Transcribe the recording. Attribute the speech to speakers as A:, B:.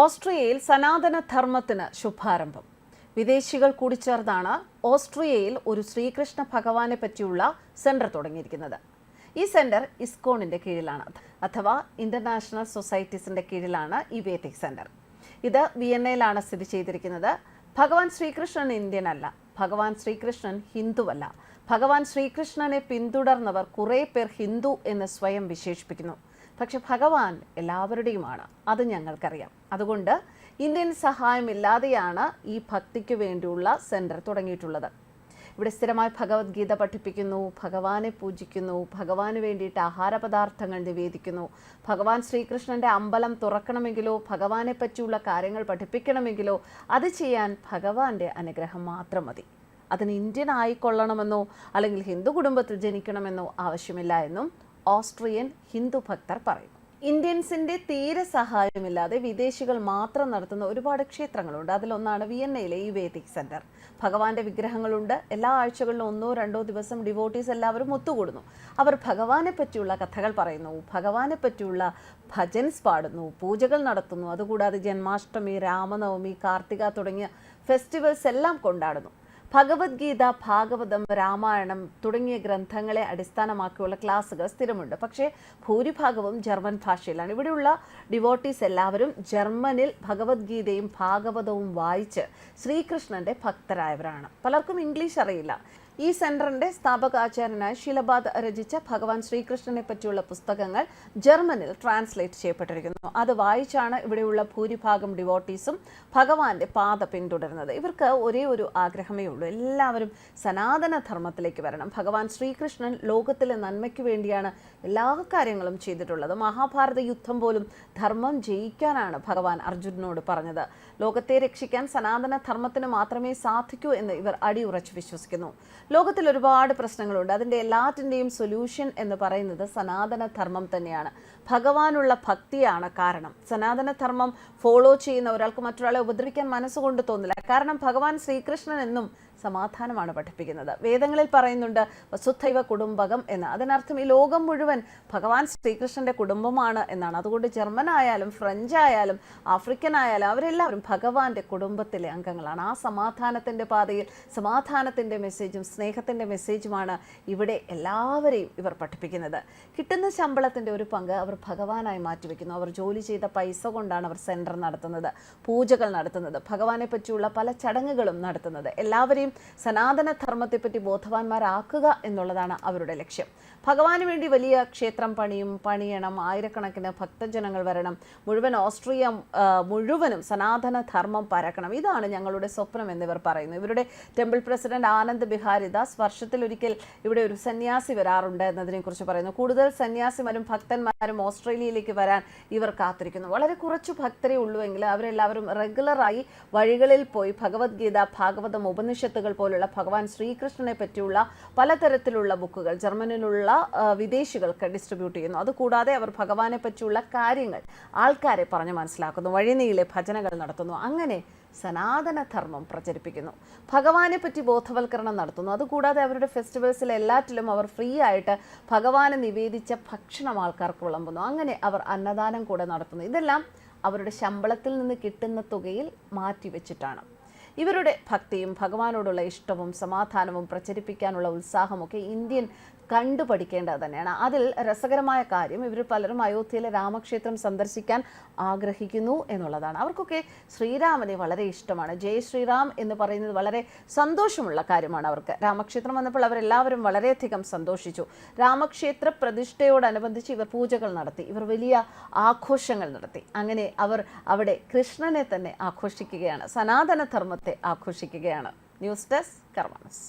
A: ഓസ്ട്രിയയിൽ സനാതന ധർമ്മത്തിന് ശുഭാരംഭം. വിദേശികൾ കൂടിച്ചേർന്നാണ് ഓസ്ട്രിയയിൽ ഒരു ശ്രീകൃഷ്ണ ഭഗവാനെ പറ്റിയുള്ള സെന്റർ തുടങ്ങിയിരിക്കുന്നത്. ഈ സെന്റർ ഇസ്കോണിന്റെ കീഴിലാണ്. അഥവാ ഇന്റർനാഷണൽ സൊസൈറ്റീസിന്റെ കീഴിലാണ് ഈ വേദിക് സെന്റർ. ഇത് വിയന്നയിലാണ് സ്ഥിതി ചെയ്തിരിക്കുന്നത്. ഭഗവാൻ ശ്രീകൃഷ്ണൻ ഇന്ത്യൻ അല്ല ഭഗവാൻ ശ്രീകൃഷ്ണൻ ഹിന്ദുവല്ല. ഭഗവാൻ ശ്രീകൃഷ്ണനെ പിന്തുടർന്നവർ കുറേ പേർ ഹിന്ദു എന്ന് സ്വയം വിശേഷിപ്പിക്കുന്നു. പക്ഷെ ഭഗവാൻ എല്ലാവരുടെയുമാണ്. അത് ഞങ്ങൾക്കറിയാം. അതുകൊണ്ട് ഇന്ത്യൻ സഹായമില്ലാതെയാണ് ഈ ഭക്തിക്ക് വേണ്ടിയുള്ള സെന്റർ തുടങ്ങിയിട്ടുള്ളത്. ഇവിടെ സ്ഥിരമായി ഭഗവത്ഗീത പഠിപ്പിക്കുന്നു ഭഗവാനെ പൂജിക്കുന്നു ഭഗവാന് വേണ്ടിയിട്ട് ആഹാര പദാർത്ഥങ്ങൾ നിവേദിക്കുന്നു. ഭഗവാൻ ശ്രീകൃഷ്ണന്റെ അമ്പലം തുറക്കണമെങ്കിലോ ഭഗവാനെ പറ്റിയുള്ള കാര്യങ്ങൾ പഠിപ്പിക്കണമെങ്കിലോ അത് ചെയ്യാൻ ഭഗവാന്റെ അനുഗ്രഹം മാത്രം മതി. അതിന് ഇന്ത്യൻ ആയിക്കൊള്ളണമെന്നോ അല്ലെങ്കിൽ ഹിന്ദു കുടുംബത്തിൽ ജനിക്കണമെന്നോ ആവശ്യമില്ല എന്നും ഓസ്ട്രിയൻ ഹിന്ദു ഭക്തർ പറയുന്നു ഇന്ത്യൻസിന്റെ തീരെ സഹായമില്ലാതെ വിദേശികൾ മാത്രം നടത്തുന്ന ഒരുപാട് ക്ഷേത്രങ്ങളുണ്ട്. അതിലൊന്നാണ് വിയന്നയിലെ ഈ വേദിക് സെന്റർ. ഭഗവാന്റെ വിഗ്രഹങ്ങളുണ്ട്. എല്ലാ ആഴ്ചകളിലും ഒന്നോ രണ്ടോ ദിവസം ഡിവോട്ടീസ് എല്ലാവരും ഒത്തുകൂടുന്നു. അവർ ഭഗവാനെ പറ്റിയുള്ള കഥകൾ പറയുന്നു ഭഗവാനെ പറ്റിയുള്ള ഭജൻസ് പാടുന്നു പൂജകൾ നടത്തുന്നു. അതുകൂടാതെ ജന്മാഷ്ടമി രാമനവമി കാർത്തിക തുടങ്ങിയ ഫെസ്റ്റിവൽസ് എല്ലാം കൊണ്ടാടുന്നു. ഭഗവത്ഗീത ഭാഗവതം രാമായണം തുടങ്ങിയ ഗ്രന്ഥങ്ങളെ അടിസ്ഥാനമാക്കിയുള്ള ക്ലാസ്സുകൾ സ്ഥിരമുണ്ട്. പക്ഷേ ഭൂരിഭാഗവും ജർമ്മൻ ഭാഷയിലാണ്. ഇവിടെയുള്ള ഡിവോട്ടീസ് എല്ലാവരും ജർമ്മനിൽ ഭഗവത്ഗീതയും ഭാഗവതവും വായിച്ച് ശ്രീകൃഷ്ണന്റെ ഭക്തരായവരാണ്. പലർക്കും ഇംഗ്ലീഷ് അറിയില്ല. ഈ സെന്ററിന്റെ സ്ഥാപകാചാര്യനായ ശിലബാദ് രചിച്ച ഭഗവാൻ ശ്രീകൃഷ്ണനെ പറ്റിയുള്ള പുസ്തകങ്ങൾ ജർമ്മനിൽ ട്രാൻസ്ലേറ്റ് ചെയ്യപ്പെട്ടിരിക്കുന്നു. അത് വായിച്ചാണ് ഇവിടെയുള്ള ഭൂരിഭാഗം ഡിവോട്ടീസും ഭഗവാന്റെ പാത പിന്തുടരുന്നത്. ഇവർക്ക് ഒരേ ഒരു ആഗ്രഹമേ ഉള്ളൂ. എല്ലാവരും സനാതന ധർമ്മത്തിലേക്ക് വരണം. ഭഗവാൻ ശ്രീകൃഷ്ണൻ ലോകത്തിലെ നന്മയ്ക്ക് വേണ്ടിയാണ് എല്ലാ കാര്യങ്ങളും ചെയ്തിട്ടുള്ളത്. മഹാഭാരത യുദ്ധം പോലും ധർമ്മം ജയിക്കാനാണ് ഭഗവാൻ അർജുനനോട് പറഞ്ഞത്. ലോകത്തെ രക്ഷിക്കാൻ സനാതന ധർമ്മത്തിന് മാത്രമേ സാധിക്കൂ എന്ന് ഇവർ അടിയുറച്ച് വിശ്വസിക്കുന്നു. ലോകത്തിൽ ഒരുപാട് പ്രശ്നങ്ങളുണ്ട്. അതിന്റെ എല്ലാറ്റിന്റെയും സൊല്യൂഷൻ എന്ന് പറയുന്നത് സനാതന ധർമ്മം തന്നെയാണ്. ഭഗവാനുള്ള ഭക്തിയാണ് കാരണം. സനാതന ധർമ്മം ഫോളോ ചെയ്യുന്ന ഒരാൾക്ക് മറ്റൊരാളെ ഉപദ്രവിക്കാൻ മനസ്സുകൊണ്ട് തോന്നില്ല. കാരണം ഭഗവാൻ ശ്രീകൃഷ്ണൻ എന്നും സമാധാനമാണ് പഠിപ്പിക്കുന്നത്. വേദങ്ങളിൽ പറയുന്നുണ്ട് വസുദ്ധൈവ കുടുംബകം എന്ന്. അതിനർത്ഥം ഈ ലോകം മുഴുവൻ ഭഗവാൻ ശ്രീകൃഷ്ണന്റെ കുടുംബമാണ് എന്നാണ്. അതുകൊണ്ട് ജർമ്മൻ ആയാലും ഫ്രഞ്ച് ആയാലും ആഫ്രിക്കൻ ആയാലും അവരെല്ലാവരും ഭഗവാന്റെ കുടുംബത്തിലെ അംഗങ്ങളാണ്. ആ സമാധാനത്തിന്റെ പാതയിൽ സമാധാനത്തിന്റെ മെസ്സേജും സ്നേഹത്തിന്റെ മെസ്സേജുമാണ് ഇവിടെ എല്ലാവരെയും ഇവർ പഠിപ്പിക്കുന്നത്. കിട്ടുന്ന ശമ്പളത്തിന്റെ ഒരു പങ്ക് അവർ ഭഗവാനായി മാറ്റിവെക്കുന്നു. അവർ ജോലി ചെയ്ത പൈസ കൊണ്ടാണ് അവർ സെന്റർ നടത്തുന്നത് പൂജകൾ നടത്തുന്നത് ഭഗവാനെ പറ്റിയുള്ള പല ചടങ്ങുകളും നടത്തുന്നത്. എല്ലാവരെയും സനാതന ധർമ്മത്തെപ്പറ്റി ബോധവാന്മാരാക്കുക എന്നുള്ളതാണ് അവരുടെ ലക്ഷ്യം. ഭഗവാന് വേണ്ടി വലിയ ക്ഷേത്രം പണിയും പണിയണം ആയിരക്കണക്കിന് ഭക്തജനങ്ങൾ വരണം മുഴുവൻ ഓസ്ട്രിയ മുഴുവനും സനാതന ധർമ്മം പരക്കണം. ഇതാണ് ഞങ്ങളുടെ സ്വപ്നം എന്നിവർ പറയുന്നു. ഇവരുടെ ടെമ്പിൾ പ്രസിഡന്റ് ആനന്ദ് ബിഹാരി ദാസ് വർഷത്തിലൊരിക്കൽ ഇവിടെ ഒരു സന്യാസി വരാറുണ്ട് എന്നതിനെക്കുറിച്ച് പറയുന്നു. കൂടുതൽ സന്യാസിമാരും ഭക്തന്മാരും ഓസ്ട്രേലിയയിലേക്ക് വരാൻ ഇവർ കാത്തിരിക്കുന്നു. വളരെ കുറച്ചു ഭക്തരെ ഉള്ളൂവെങ്കിൽ അവരെല്ലാവരും റെഗുലറായി വഴികളിൽ പോയി ഭഗവത്ഗീത ഭാഗവതം ഉപനിഷത്തുകൾ പോലുള്ള ഭഗവാൻ ശ്രീകൃഷ്ണനെ പറ്റിയുള്ള പലതരത്തിലുള്ള ബുക്കുകൾ ജർമ്മനിലുള്ള വിദേശികൾക്ക് ഡിസ്ട്രിബ്യൂട്ട് ചെയ്യുന്നു. അതുകൂടാതെ അവർ ഭഗവാനെ പറ്റിയുള്ള കാര്യങ്ങൾ ആൾക്കാരെ പറഞ്ഞു മനസ്സിലാക്കുന്നു. വഴിനീളെ ഭജനകൾ നടത്തുന്നു. അങ്ങനെ സനാതന ധർമ്മം പ്രചരിപ്പിക്കുന്നു. ഭഗവാനെ പറ്റി ബോധവൽക്കരണം നടത്തുന്നു. അതുകൂടാതെ അവരുടെ ഫെസ്റ്റിവൽസിൽ എല്ലാറ്റിലും അവർ ഫ്രീ ആയിട്ട് ഭഗവാനെ നിവേദിച്ച ഭക്ഷണം ആൾക്കാർക്ക് വിളമ്പുന്നു. അങ്ങനെ അവർ അന്നദാനം കൂടെ നടത്തുന്നു. ഇതെല്ലാം അവരുടെ ശമ്പളത്തിൽ നിന്ന് കിട്ടുന്ന തുകയിൽ മാറ്റിവെച്ചിട്ടാണ്. ഇവരുടെ ഭക്തിയും ഭഗവാനോടുള്ള ഇഷ്ടവും സമാധാനവും പ്രചരിപ്പിക്കാനുള്ള ഉത്സാഹമൊക്കെ ഇന്ത്യൻ കണ്ടുപഠിക്കേണ്ടത് തന്നെയാണ്. അതിൽ രസകരമായ കാര്യം ഇവർ പലരും അയോധ്യയിലെ രാമക്ഷേത്രം സന്ദർശിക്കാൻ ആഗ്രഹിക്കുന്നു എന്നുള്ളതാണ്. അവർക്കൊക്കെ ശ്രീരാമനെ വളരെ ഇഷ്ടമാണ്. ജയ് ശ്രീറാം എന്ന് പറയുന്നത് വളരെ സന്തോഷമുള്ള കാര്യമാണ് അവർക്ക്. രാമക്ഷേത്രം വന്നപ്പോൾ അവരെല്ലാവരും വളരെയധികം സന്തോഷിച്ചു. രാമക്ഷേത്ര പ്രതിഷ്ഠയോടനുബന്ധിച്ച് ഇവർ പൂജകൾ നടത്തി. ഇവർ വലിയ ആഘോഷങ്ങൾ നടത്തി. അങ്ങനെ അവർ അവിടെ കൃഷ്ണനെ തന്നെ ആഘോഷിക്കുകയാണ്. സനാതന ധർമ്മത്തെ ആഘോഷിക്കുകയാണ്. News desk Karma News.